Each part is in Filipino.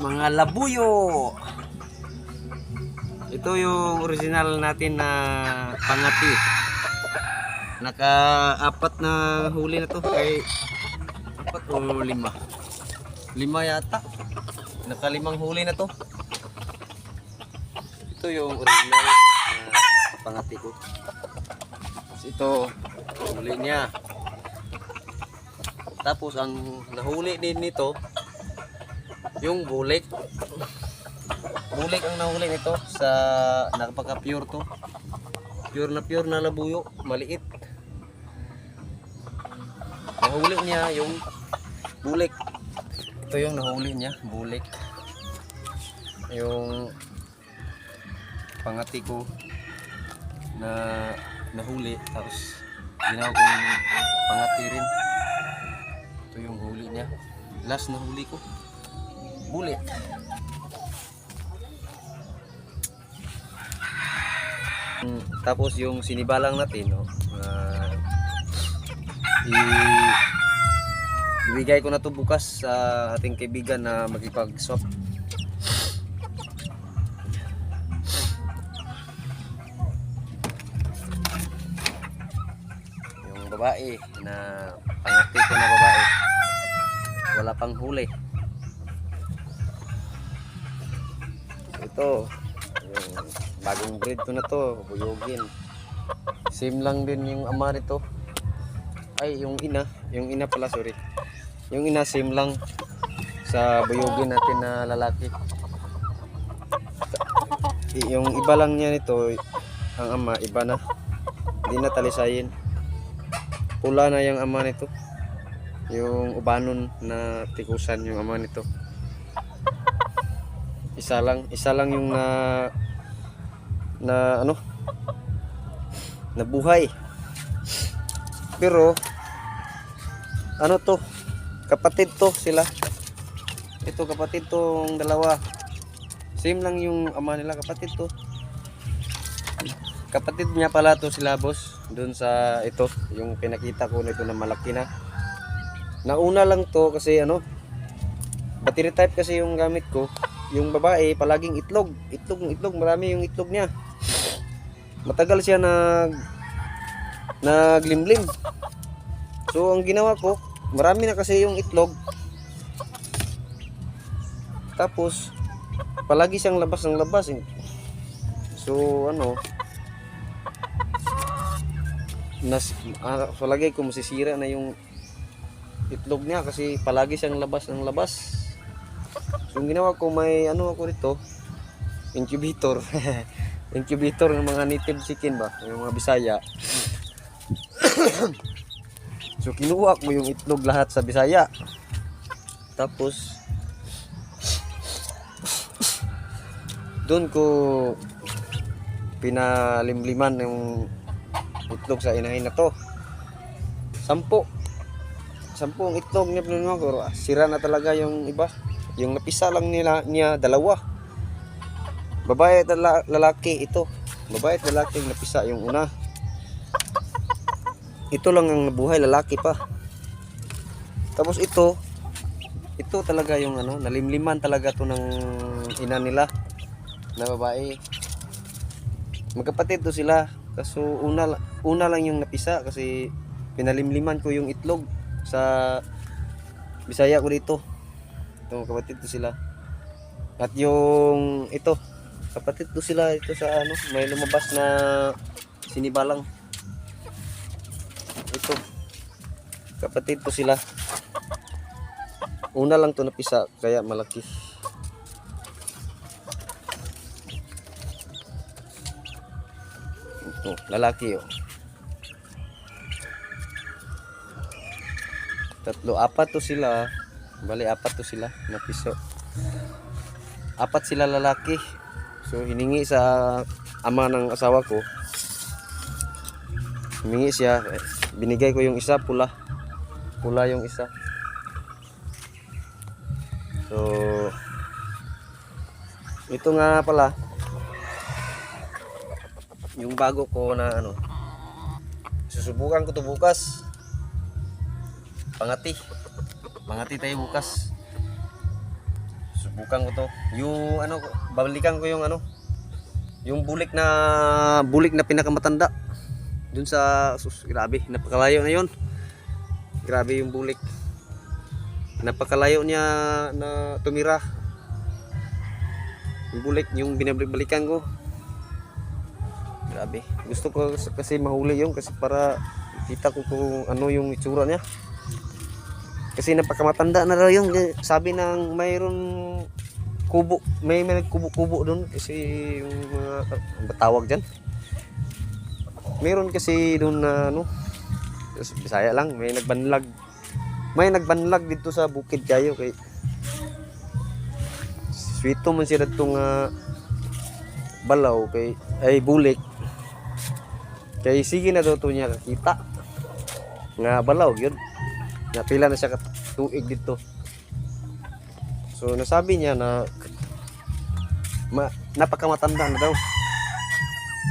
mga labuyo. Ito yung original natin na pangati. Naka-apat na huli na to. Ay, apat o lima? Lima yata. Nakalimang huli na to. Ito yung original na pangati ko. Tapos ito, huli niya. Tapos ang nahuli din nito, yung bulik. Bulik ang nahuli nito sa nakapaka-pure to. Pure na pure na labuyo, maliit. Nahuli niya yung bulik. Ito yung nahuli niya, bulik. Yung pangati ko na nahuli tapos ginawa kong pangati rin. Ito yung huli niya. Last na huli ko. Bulit. Tapos yung sinibalang natin, no, ah, i- ibigay ko na to bukas sa ating kaibigan na magipag-swap. Yung babae na pangati ko na babae. Wala pang huli. Ito, yung bagong breed ko na to, buyogin. Same lang din yung ama nito. Ay, yung ina, yung ina pala, sorry. Yung ina same lang sa buyogin natin na lalaki. Yung iba lang niya nito, ang ama, iba na. Hindi na talisayin. Pula na yung ama nito. Yung ubanon na tikusan yung ama nito. Isa lang, isa lang yung na na ano nabuhay. Pero ano to? Kapatid to sila. Ito kapatid tong dalawa. Same lang yung ama nila kapatid to. Kapatid niya pala to sila boss. Doon sa ito, yung pinakita ko nito na malaki na. Nauna lang to kasi ano, battery type kasi yung gamit ko. Yung babae palaging itlog, itlog, itlog, marami yung itlog niya. Matagal siya nag naglimlim. So ang ginawa ko, marami na kasi yung itlog. Tapos palagi siyang labas ng labas. eh. So ano, nas ah, palagi ko masisira na yung itlog niya kasi palagi siyang labas ng labas. So, yung ginawa ko may ano ako dito, incubator. incubator ng mga native chicken ba, yung mga Bisaya. so kinuha ko yung itlog lahat sa Bisaya. Tapos doon ko pinalimliman yung itlog sa inahin na to. Sampo. Ang itlog niya pinuha ko. Sira na talaga yung iba. Yung napisa lang nila niya dalawa. Babae at lala- lalaki ito. Babae at lalaki ang napisa yung una. Ito lang ang nabuhay lalaki pa. Tapos ito ito talaga yung ano, nalimliman talaga to ng ina nila na babae. Magkapatid to sila. Kaso una una lang yung napisa kasi pinalimliman ko yung itlog sa Bisaya ko dito. Ito kapatid to sila. At yung ito, kapatid to sila ito sa ano, may lumabas na sinibalang. Ito. Kapatid to sila. Una lang to napisa kaya malaki. Ito, lalaki oh. Tatlo, apat to sila. Bali, apat to sila na piso. Apat sila lalaki. So, hiningi sa ama ng asawa ko. Hiningi siya. Binigay ko yung isa, pula. Pula yung isa. So, ito nga pala. Yung bago ko na ano. Susubukan ko to bukas. Pangati. Pangati tayo bukas. Subukan ko to. Yung ano, babalikan ko yung ano, yung bulik na bulik na pinakamatanda. Dun sa sus, grabe, napakalayo na yon. Grabe yung bulik. Napakalayo niya na tumira. Yung bulik, yung binabalik-balikan ko. Grabe. Gusto ko kasi mahuli yun kasi para kita ko kung ano yung itsura niya. Kasi napakamatanda na raw yun. Sabi ng mayroon kubo. May may kubo-kubo doon kasi yung mga ang ba tawag diyan. Meron kasi doon na ano sa Bisaya lang, may nagbanlag. May nagbanlag dito sa bukid kayo kay Sweeto man siya datong uh, balaw kay ay bulik. Kay sige na daw to niya kakita. Nga balaw yun. Napila na siya tuig dito. So nasabi niya na ma, napakamatanda na daw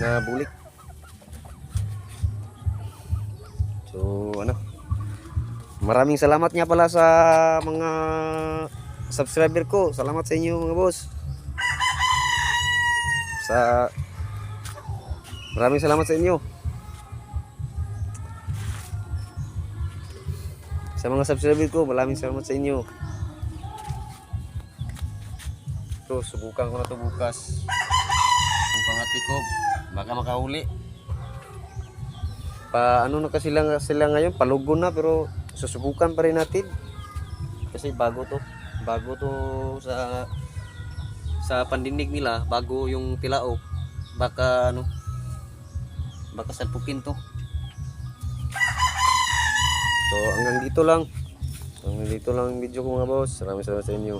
na bulik. So ano? Maraming salamat nga pala sa mga subscriber ko. Salamat sa inyo mga boss. Sa Maraming salamat sa inyo. Sa mga subscriber ko, maraming salamat sa inyo. Ito, subukan ko na to bukas. Ang pangati ko, baka makahuli. Pa ano na kasi sila, sila ngayon, palugo na pero susubukan pa rin natin. Kasi bago to. Bago to sa sa pandinig nila, bago yung tilaok. Baka ano, baka salpukin to. So hanggang dito lang. Hanggang dito lang ang video ko mga boss. Maraming salamat sa inyo.